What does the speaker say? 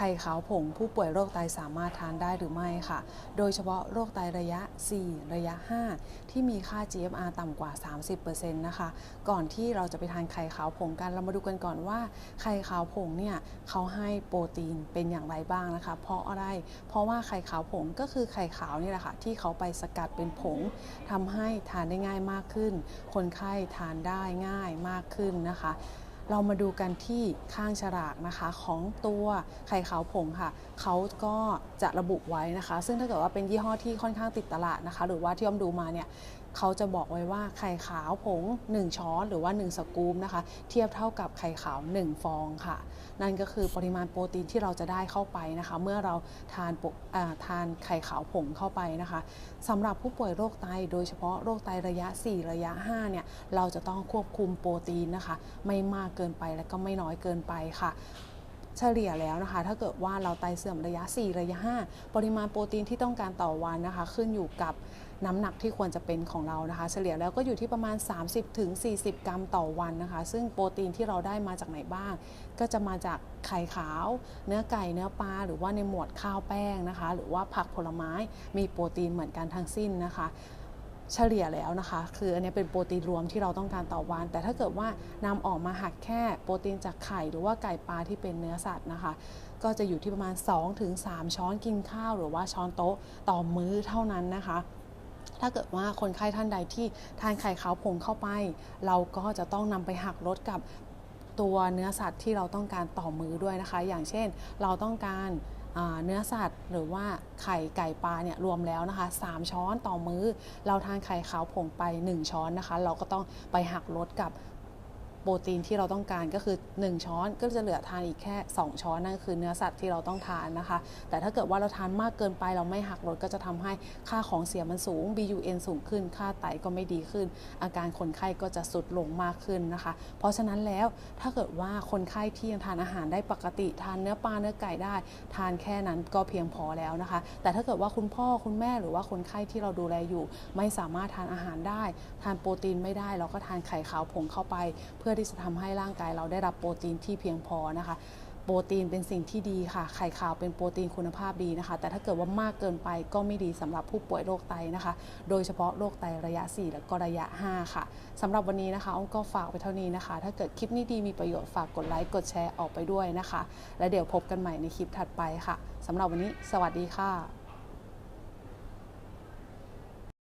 ไข่ขาวผงผู้ป่วยโรคไตสามารถทานได้หรือไม่ค่ะ โดยเฉพาะโรคไตระยะ 4 ระยะ 5 ที่มีค่า GFR ต่ำกว่า 30%นะคะ ก่อนที่เราจะไปทานไข่ขาวผงกัน เรามาดูกันก่อนว่าไข่ขาวผงเนี่ยเขาให้โปรตีนเป็นอย่างไรบ้างนะคะ เพราะอะไร เพราะว่าไข่ขาวผงก็คือไข่ขาวนี่แหละค่ะที่เขาไปสกัดเป็นผงทำให้ทานได้ง่ายมากขึ้น คนไข้ทานได้ง่ายมากขึ้นนะคะ เรามาดูกันที่ข้างฉลากนะคะของตัวไข่ขาวผงค่ะ เขาก็จะระบุไว้นะคะ ซึ่งถ้าเกิดว่าเป็นยี่ห้อที่ค่อนข้างติดตลาดนะคะ หรือว่าที่อ้อมดูมาเนี่ยเขาจะบอกไว้ว่าไข่ขาวผง 1 ช้อนหรือว่า 1 สกู๊ปนะคะ เทียบเท่ากับไข่ขาว 1 ฟองค่ะ นั่นก็คือปริมาณโปรตีนที่เราจะได้เข้าไปนะคะ เมื่อเราทานปกอ่าทานไข่ขาวผงเข้าไปนะคะสำหรับผู้ป่วยโรคไต โดยเฉพาะโรคไตระยะ 4 ระยะ 5 เนี่ย เราจะต้องควบคุมโปรตีนนะคะ ไม่มากเกินไปและก็ไม่น้อยเกินไปค่ะ เฉลี่ยแล้วนะคะ ถ้าเกิดว่าเราไตเสื่อมระยะ 4 ระยะ 5 ปริมาณโปรตีนที่ต้องการต่อวันนะคะ ขึ้นอยู่กับน้ำหนักที่ควรจะเป็นของเรานะคะ เฉลี่ยแล้วก็อยู่ที่ประมาณ 30-40 กรัมต่อวันนะคะ ซึ่งโปรตีนที่เราได้มาจากไหนบ้าง ก็จะมาจากไข่ขาว เนื้อไก่เนื้อปลาหรือว่าในหมวดข้าวแป้งนะคะ หรือว่าผักผลไม้มีโปรตีนเหมือนกันทั้งสิ้นนะคะ เฉลี่ยแล้วนะคะ คืออันนี้เป็นโปรตีนรวมที่เราต้องการต่อวัน แต่ถ้าเกิดว่านำออกมาหักแค่โปรตีนจากไข่หรือว่าไก่ปลาที่เป็นเนื้อสัตว์นะคะ ก็จะอยู่ที่ประมาณ 2-3 ช้อนกินข้าวหรือว่าช้อนโต๊ะต่อมื้อเท่านั้นนะคะถ้าเกิดว่าคนไข้ท่านใดที่ทานไข่ขาวผงเข้าไป เราก็จะต้องนำไปหักลดกับตัวเนื้อสัตว์ที่เราต้องการต่อมื้อด้วยนะคะ อย่างเช่น เราต้องการ เนื้อสัตว์หรือว่าไข่ไก่ปลาเนี่ยรวมแล้วนะคะ 3 ช้อนต่อมื้อ เราทานไข่ขาวผงไป 1 ช้อนนะคะ เราก็ต้องไปหักลดกับ ปรตีนที่เราต้องการก็คือ 1 ช้อนก็จะเหลือทานอีกแค่ 2 ช้อนนั่นคือเนื้อสัตว์ที่เราต้องทานนะคะ แต่ถ้าเกิดว่าเราทานมากเกินไปเราไม่หักลดก็จะทำให้ค่าของเสียมันสูง BUN สูงขึ้น ค่าไตก็ไม่ดีขึ้น อาการคนไข้ก็จะสุดลงมากขึ้นนะคะ เพราะฉะนั้นแล้วถ้าเกิดว่าคนไข้ที่ยังทานอาหารได้ปกติ ทานเนื้อปลาเนื้อไก่ได้ ทานแค่นั้นก็เพียงพอแล้วนะคะ แต่ถ้าเกิดว่าคุณพ่อคุณแม่หรือว่าคนไข้ที่เราดูแลอยู่ ไม่สามารถทานอาหารได้ ทานโปรตีนไม่ได้ เราก็ทานไข่ขาวผงเข้าไป เพื่อที่จะทำให้ร่างกายเราได้รับโปรตีนที่เพียงพอนะคะ โปรตีนเป็นสิ่งที่ดีค่ะ ไข่ขาวเป็นโปรตีนคุณภาพดีนะคะ แต่ถ้าเกิดว่ามากเกินไปก็ไม่ดีสำหรับผู้ป่วยโรคไตนะคะ โดยเฉพาะโรคไตระยะ 4 และก็ระยะ 5 ค่ะสำหรับวันนี้นะคะอ้อมก็ฝากไปเท่านี้นะคะ ถ้าเกิดคลิปนี้ดีมีประโยชน์ฝากกดไลค์กดแชร์ออกไปด้วยนะคะ และเดี๋ยวพบกันใหม่ในคลิปถัดไปค่ะสำหรับวันนี้ สวัสดีค่ะ